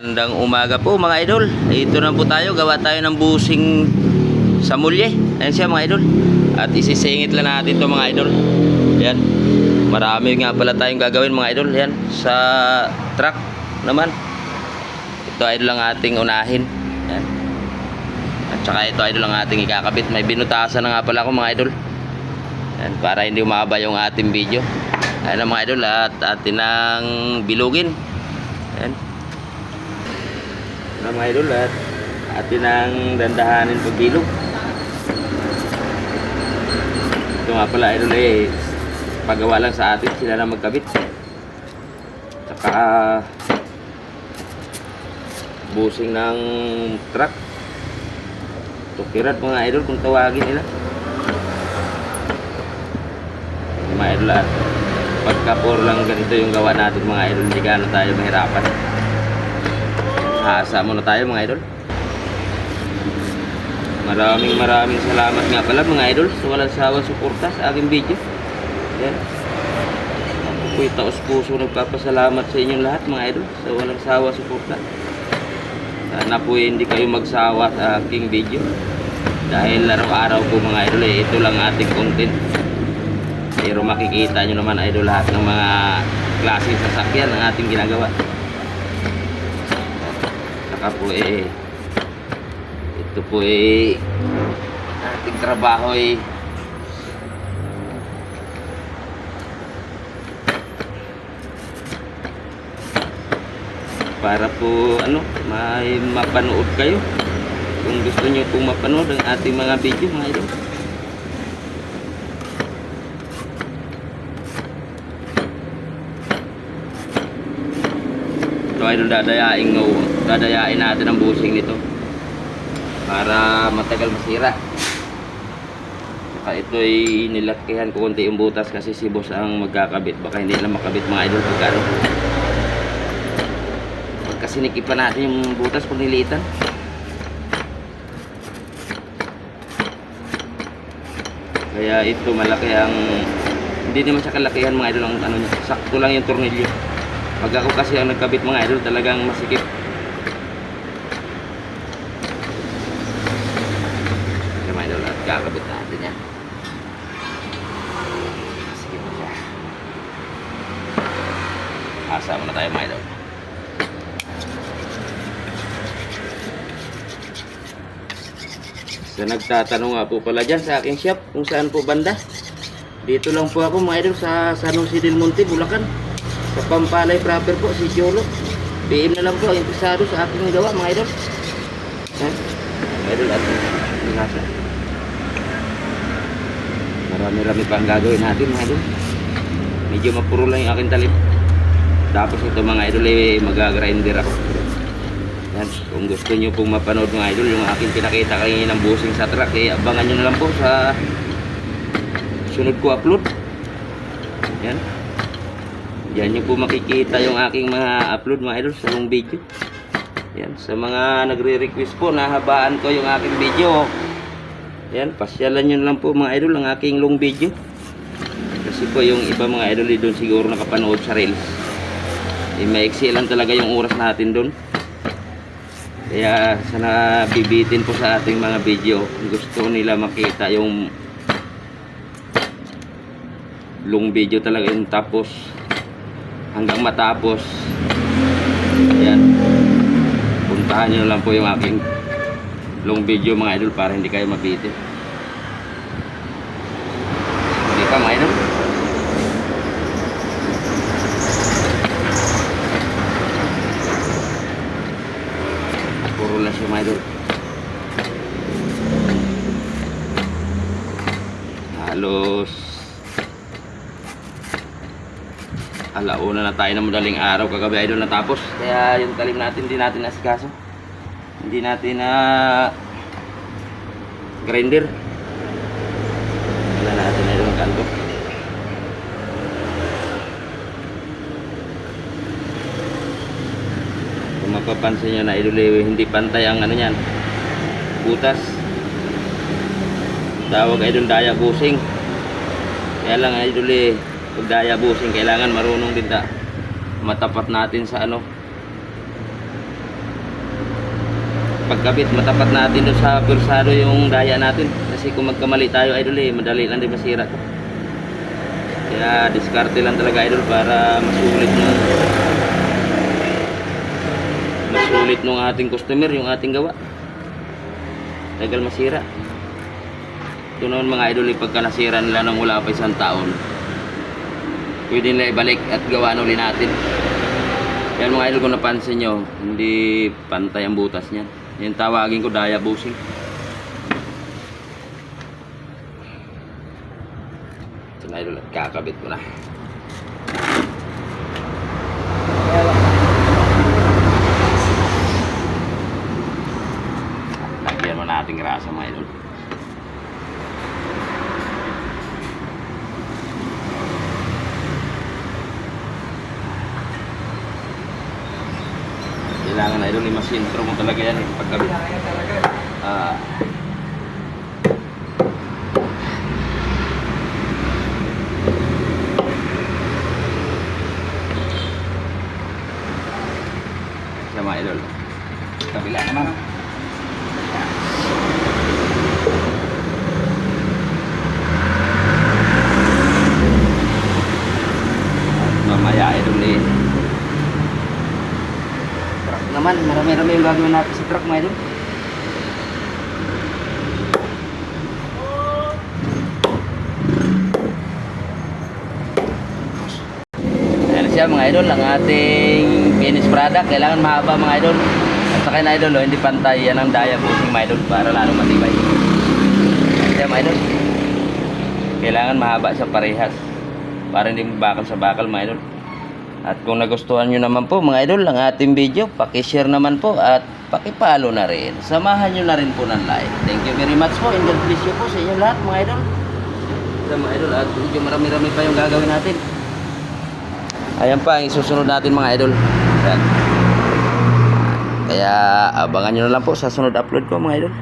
Magandang umaga po mga idol. Ito na po tayo. Gawa tayo ng busing sa mulye. Ayan siya mga idol. At isisingit lang natin to mga idol. Ayan. Marami nga pala tayong gagawin mga idol. Ayan. Sa truck naman. Ito idol lang ating unahin. Ayan. At saka ito idol lang ating ikakabit. May binutasan na nga pala ako mga idol. Ayan. Para hindi umaba yung ating video. Ayan mga idol. At atin ang bilugin. Ayan na mga idol at atin ang dandahanin pagbilog ito nga pala idol eh pagawa lang sa atin sila na magkabit. Saka busing ng truck. Tukirat mga idol kung tawagin nila. Mga idol at pagka lang ganito yung gawa natin mga idol hindi gaano tayo mahirapan Asa muna tayo mga idol. Maraming maraming salamat nga pala mga idol sa walang sawang suporta sa aking video. Yan. Ako po'y taos puso nagpapasalamat sa inyong lahat mga idol sa walang sawa suporta. Sana po hindi kayo magsawa sa aking video. Dahil araw-araw po mga idol eh, ito lang ating content. Pero makikita nyo naman idol lahat ng mga klaseng sasakyan ang ating ginagawa saka po eh. Ito po eh. Ating trabaho eh. Para po ano may mapanood kayo. Kung gusto niyo pong mapanood ang ating mga video mga idol. Ito idol dadayain no, dadayain natin ang busing nito. Para matagal masira. Saka ito ay nilakihan ko konti yung butas kasi si boss ang magkakabit. Baka hindi na makabit mga idol pagka ano. Pagka natin yung butas pag nilitan kaya ito malaki ang hindi naman siya kalakihan mga idol ang ano sakto lang yung tornilyo. Pag ako kasi ang nagkabit mga idol talagang masikip kaya mga idol at kakabit natin yan masikip na siya asa muna tayo mga idol sa nagtatanong nga po pala dyan sa aking shop kung saan po banda dito lang po ako mga idol sa San Jose del Monte, Bulacan sa Pampalay proper po, si Jolo. PM na lang po, interesado sa aking gawa, mga idol. Ha? Mga idol, at nasa. Marami-rami pa ang gagawin natin, mga idol. Medyo mapuro lang yung aking talim. Tapos ito mga idol, eh, mag-grinder ako. Yan. Kung gusto nyo pong mapanood mga idol, yung aking pinakita kanina ng busing sa truck, eh, abangan nyo na lang po sa sunod ko upload. Yan. Yan yung po makikita yung aking mga upload mga idol sa long video. Yan, sa mga nagre-request po, nahabaan ko yung aking video. Yan, pasyalan nyo lang po mga idol ang aking long video. Kasi po yung iba mga idol eh, doon siguro nakapanood sa reels. Eh, maiksi lang talaga yung oras natin doon. Kaya sana bibitin po sa ating mga video. Gusto nila makita yung long video talaga yung tapos. Hanggang matapos. Ayan. Puntahan nyo lang po yung aking long video mga idol para hindi kayo mabitin hindi ka mga idol puro lang siya mga idol halos. Alauna na tayo ng madaling araw kagabi idol natapos. Kaya yung talim natin hindi natin asikaso hindi natin na grinder. Wala natin na yung kanto kung mapapansin nyo na eh, hindi pantay ang ano yan butas. Tawag idol daya busing. Kaya lang idol eh pag daya busing kailangan marunong din ta. Matapat natin sa ano. Pagkabit, matapat natin doon sa pulsado yung daya natin. Kasi kung magkamali tayo, idol eh, madali lang din masira to. Kaya diskarte lang talaga idol para masulit nung masulit nung ating customer yung ating gawa. Tagal masira. Ito naman mga idol, eh, pagka nasira nila nang wala pa isang taon, pwede nila ibalik at gawa ulit natin. Yan mga idol kung napansin nyo, hindi pantay ang butas niyan. Yung tawagin ko daya busing. Na idol, at kakabit ko na. Lagyan mo natin grasa mga idol. Kailangan na idol, mas intro mo talaga yan pagkabit. Ah. Sa mga idol. Kabila naman. Mamaya idol eh. Naman, marami-rami yung gagawin natin sa truck mga idol. Siya mga idol, ang ating finished product. Kailangan mahaba mga idol. At saka na idol, oh, hindi pantay yan ang daya bushing mga idol para lalo matibay. Siya mga idol. Kailangan mahaba siya parehas para hindi bakal sa bakal mga idol. At kung nagustuhan nyo naman po mga idol ang ating video, pakishare naman po at pakipalo na rin. Samahan nyo na rin po ng like. Thank you very much po and God bless you po sa inyo lahat mga idol. Sa mga idol at medyo marami-rami pa yung gagawin natin. Ayan pa ang isusunod natin mga idol. Ayan. Kaya abangan nyo na lang po sa sunod upload ko mga idol.